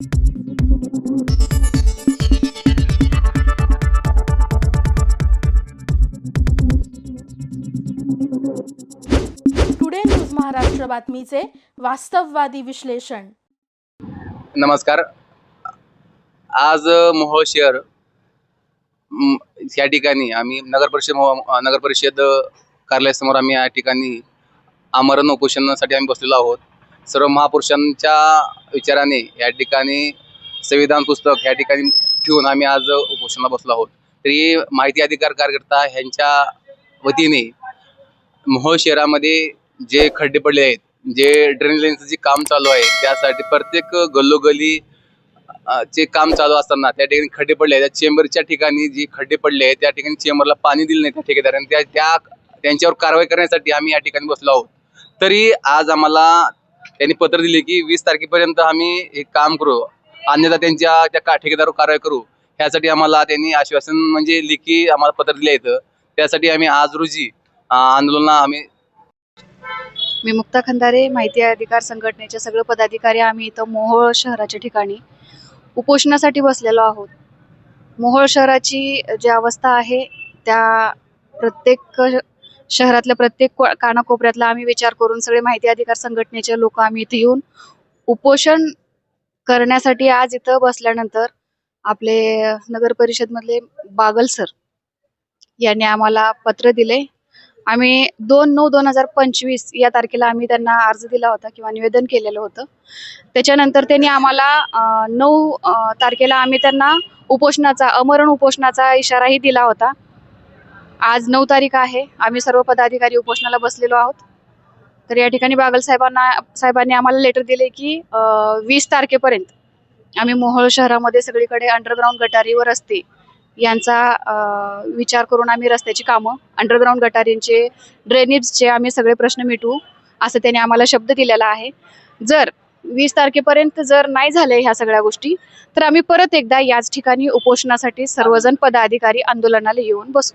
Today news Maharashtra बातमीचे वास्तववादी विश्लेषण नमस्कार. आज मोहोळ शहर म, या ठिकाणी आम्ही नगर परिषद नगर परिषद कार्यालयासमोर आम्ही या ठिकाणी आमरण उपोषणासाठी आम्ही बसलेलो आहोत. सर्व महापुरुषांच्या विचाराने या ठिकाणी संविधान पुस्तक या ठिकाणी ठेवून आम्ही आज उपोषणाला बसलो आहोत. तरी माहिती अधिकार कार्यकर्ता ह्यांच्या वतीने मोहोळ शहरामध्ये जे खड्डे पडले आहेत जे ड्रेन लाईनचं जे काम चालू आहे त्यासाठी प्रत्येक गल्लोगल्ली चे काम चालू असताना त्या ठिकाणी खड्डे पडले आहेत. त्या चेंबरच्या ठिकाणी जी खड्डे पडले आहेत त्या ठिकाणी चेंबरला पाणी दिलं नाही त्या ठेकेदारांनी त्या त्या त्यांच्यावर कारवाई करण्यासाठी आम्ही या ठिकाणी बसलो आहोत. तरी आज आम्हाला त्यांनी पत्र दिले की वीस तारखेपर्यंत आम्ही हे काम करू. अन्यथा त्यांच्या त्या का ठेकेदारावर कारवाई करू. ह्यासाठी आम्हाला त्यांनी आश्वासन म्हणजे लेखी आम्हाला पत्र दिले आहेत. त्यासाठी आम्ही आज रोजी आंदोलन आंदोलना आम्ही मी मुक्ता खंदारे माहिती अधिकार संघटनेचे सगळे पदाधिकारी. आम्ही इथं मोहोळ शहराच्या ठिकाणी उपोषणासाठी बसलेलो आहोत. मोहोळ शहराची जी अवस्था आहे त्या प्रत्येक शहरातल्या प्रत्येक कानाकोपऱ्यातला आम्ही विचार करून सगळे माहिती अधिकार संघटनेचे लोक आम्ही इथे येऊन उपोषण करण्यासाठी आज इथं बसल्यानंतर आपले नगर परिषदमधले बागल सर यांनी आम्हाला पत्र दिले. आम्ही दोन नऊ दोन हजार पंचवीस या तारखेला आम्ही त्यांना अर्ज दिला होता किंवा निवेदन केलेलं होतं. त्याच्यानंतर त्यांनी आम्हाला नऊ तारखेला आम्ही त्यांना उपोषणाचा अमरण उपोषणाचा इशाराही दिला होता. आज नऊ तारीख आहे. आम्ही सर्व पदाधिकारी उपोषणाला बसलेलो आहोत. तर या ठिकाणी बागल साहेबांना साहेबांनी आम्हाला लेटर दिले की वीस तारखेपर्यंत आम्ही मोहोळ शहरामध्ये सगळीकडे अंडरग्राऊंड गटारी व रस्ते यांचा विचार करून आम्ही रस्त्याची कामं अंडरग्राऊंड गटारींचे ड्रेनेजचे आम्ही सगळे प्रश्न मिटवू असं त्यांनी आम्हाला शब्द दिलेला आहे. जर वीस तारखेपर्यंत जर नाही झाले ह्या सगळ्या गोष्टी तर आम्ही परत एकदा याच ठिकाणी उपोषणासाठी सर्वजण पदाधिकारी आंदोलनाला येऊन बसू.